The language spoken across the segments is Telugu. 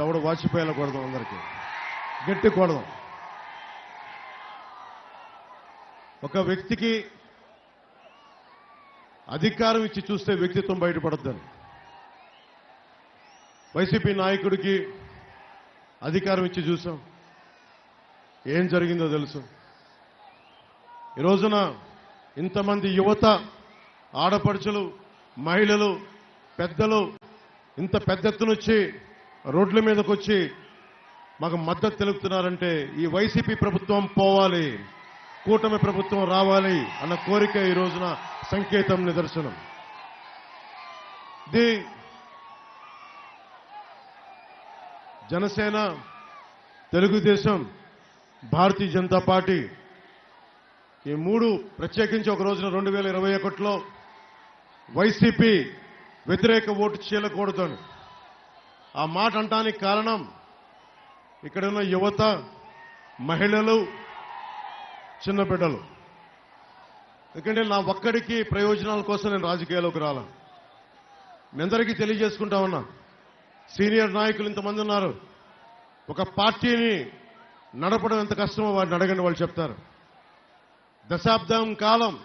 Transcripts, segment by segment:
దవడ వాచిపోయేలా అందరికీ. గట్టి ఒక వ్యక్తికి అధికారం ఇచ్చి చూస్తే వ్యక్తిత్వం బయటపడద్దని. వైసీపీ నాయకుడికి అధికారం ఇచ్చి చూసాం. ఏం జరిగిందో తెలుసు. ఈ రోజున ఇంతమంది యువత ఆడపడుచులు మహిళలు పెద్దలు ఇంత పెద్ద ఎత్తున వచ్చి రోడ్ల మీదకి వచ్చి మాకు మద్దతు తెలుపుతున్నారంటే ఈ వైసీపీ ప్రభుత్వం పోవాలి కూటమి ప్రభుత్వం రావాలి అన్న కోరిక ఈ రోజున సంకేతం నిదర్శనం. ఇది జనసేన తెలుగుదేశం భారతీయ జనతా పార్టీ ఈ మూడు ప్రత్యేకించి ఒక రోజున రెండు వేల ఇరవై ఒకటిలో వైసీపీ వ్యతిరేక ఓటు చీలకూడదని ఆ మాట అంటానికి కారణం ఇక్కడున్న యువత మహిళలు చిన్నబిడ్డలు ఎందుకంటే నా ఒక్కడికి ప్రయోజనాల కోసం నేను రాజకీయాల్లోకి రాలా. మీ అందరికీ తెలియజేసుకుంటా ఉన్నా. సీనియర్ నాయకులు ఇంతమంది ఉన్నారు. ఒక పార్టీని నడపడం ఎంత కష్టమో వారిని అడగండి వాళ్ళు చెప్తారు. దశాబ్దం కాలం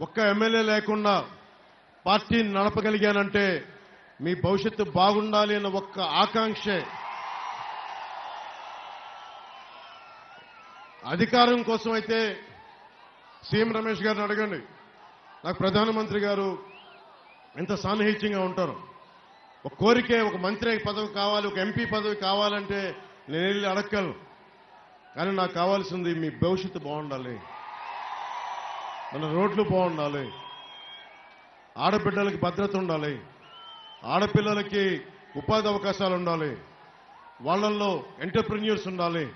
ఒక్క ఎమ్మెల్యే లేకుండా పార్టీని నడపగలిగానంటే మీ భవిష్యత్తు బాగుండాలి అన్న ఒక్క ఆకాంక్షే. అధికారం కోసం అయితే సీఎం రమేష్ గారిని అడగండి. నాకు ప్రధానమంత్రి గారు ఎంత సాన్నిహిత్యంగా ఉంటారు. ఒక కోరికే ఒక మంత్రి పదవి కావాలి ఒక ఎంపీ పదవి కావాలంటే నేను వెళ్ళి అడగలను కానీ నాకు కావాల్సింది మీ భవిష్యత్తు బాగుండాలి. మన రోడ్లు బాగుండాలి. ఆడబిడ్డలకి భద్రత ఉండాలి. ఆడపిల్లలకి ఉపాధి అవకాశాలు ఉండాలి. వాళ్ళల్లో ఎంటర్ప్రెన్యూర్స్ ఉండాలి.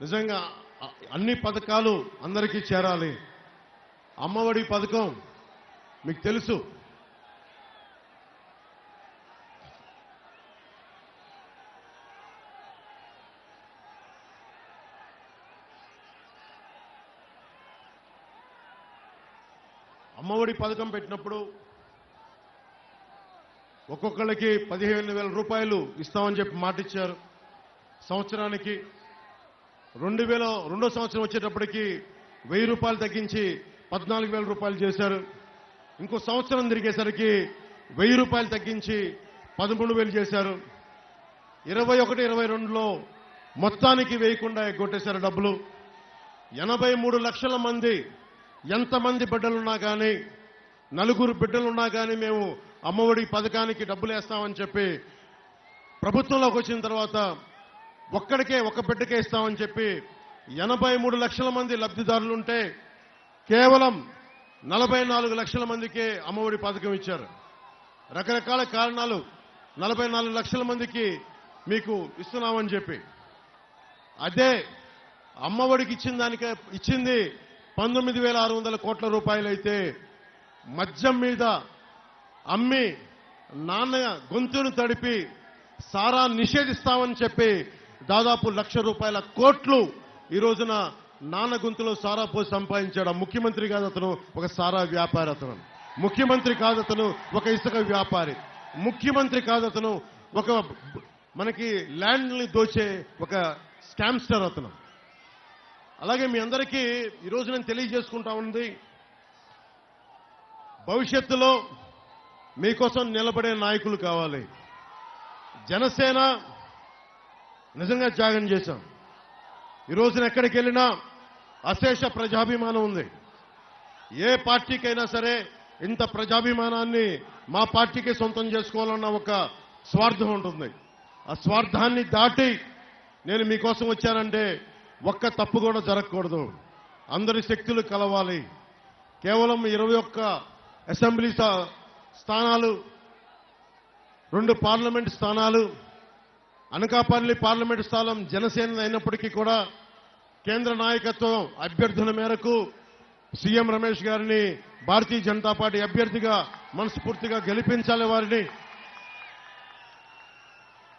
నిజంగా అన్ని పథకాలు అందరికీ చేరాలి. అమ్మఒడి పథకం మీకు తెలుసు. అమ్మఒడి పథకం పెట్టినప్పుడు ఒక్కొక్కళ్ళకి పదిహేను వేల రూపాయలు ఇస్తామని చెప్పి మాట ఇచ్చారు సంవత్సరానికి రెండు వేల రెండో సంవత్సరం వచ్చేటప్పటికి వెయ్యి రూపాయలు తగ్గించి పద్నాలుగు వేల రూపాయలు చేశారు. ఇంకో సంవత్సరం తిరిగేసరికి వెయ్యి రూపాయలు తగ్గించి పదమూడు వేలు చేశారు. ఇరవై ఒకటి ఇరవై రెండులో మొత్తానికి వేయకుండా ఎగ్గొట్టేశారు డబ్బులు. ఎనభై మూడు లక్షల మంది ఎంతమంది బిడ్డలున్నా కానీ నలుగురు బిడ్డలున్నా కానీ మేము అమ్మఒడి పథకానికి డబ్బులు వేస్తామని చెప్పి ప్రభుత్వంలోకి వచ్చిన తర్వాత ఒక్కడికే ఒక బిడ్డకే ఇస్తామని చెప్పి ఎనభై మూడు లక్షల మంది లబ్ధిదారులుంటే కేవలం నలభై నాలుగు లక్షల మందికే అమ్మఒడి పథకం ఇచ్చారు. రకరకాల కారణాలు నలభై నాలుగు లక్షల మందికి మీకు ఇస్తున్నామని చెప్పి. అదే అమ్మఒడికి ఇచ్చిన దానికే ఇచ్చింది పంతొమ్మిది వేల ఆరు వందల కోట్ల రూపాయలైతే మద్యం మీద అమ్మి నాన్న గొంతును తడిపి సారా నిషేధిస్తామని చెప్పి దాదాపు లక్ష రూపాయల కోట్లు ఈ రోజున నాన్న గొంతులో సారా పోసి సంపాదించాడు. ముఖ్యమంత్రి కాదు అతను ఒక సారా వ్యాపారి అతను. ముఖ్యమంత్రి కాదు అతను ఒక ఇసుక వ్యాపారి. ముఖ్యమంత్రి కాదు అతను ఒక మనకి ల్యాండ్ని దోచే ఒక స్కామ్స్టర్ అతను. అలాగే మీ అందరికీ ఈరోజు నేను తెలియజేసుకుంటా ఉంది భవిష్యత్తులో మీకోసం నిలబడే నాయకులు కావాలి. జనసేన నిజంగా త్యాగం చేశాం. ఈ రోజున ఎక్కడికి వెళ్ళినా అశేష ప్రజాభిమానం ఉంది. ఏ పార్టీకైనా సరే ఇంత ప్రజాభిమానాన్ని మా పార్టీకి సొంతం చేసుకోవాలన్న ఒక స్వార్థం ఉంటుంది. ఆ స్వార్థాన్ని దాటి నేను మీకోసం వచ్చానంటే ఒక్క తప్పు కూడా జరగకూడదు. అందరి శక్తులు కలవాలి. కేవలం ఇరవై ఒక్క అసెంబ్లీ స్థానాలు రెండు పార్లమెంట్ స్థానాలు అనకాపల్లి పార్లమెంట్ స్థానం జనసేన అయినప్పటికీ కూడా కేంద్ర నాయకత్వం అభ్యర్థుల మేరకు సీఎం రమేష్ గారిని భారతీయ జనతా పార్టీ అభ్యర్థిగా మనస్ఫూర్తిగా గెలిపించాలి వారిని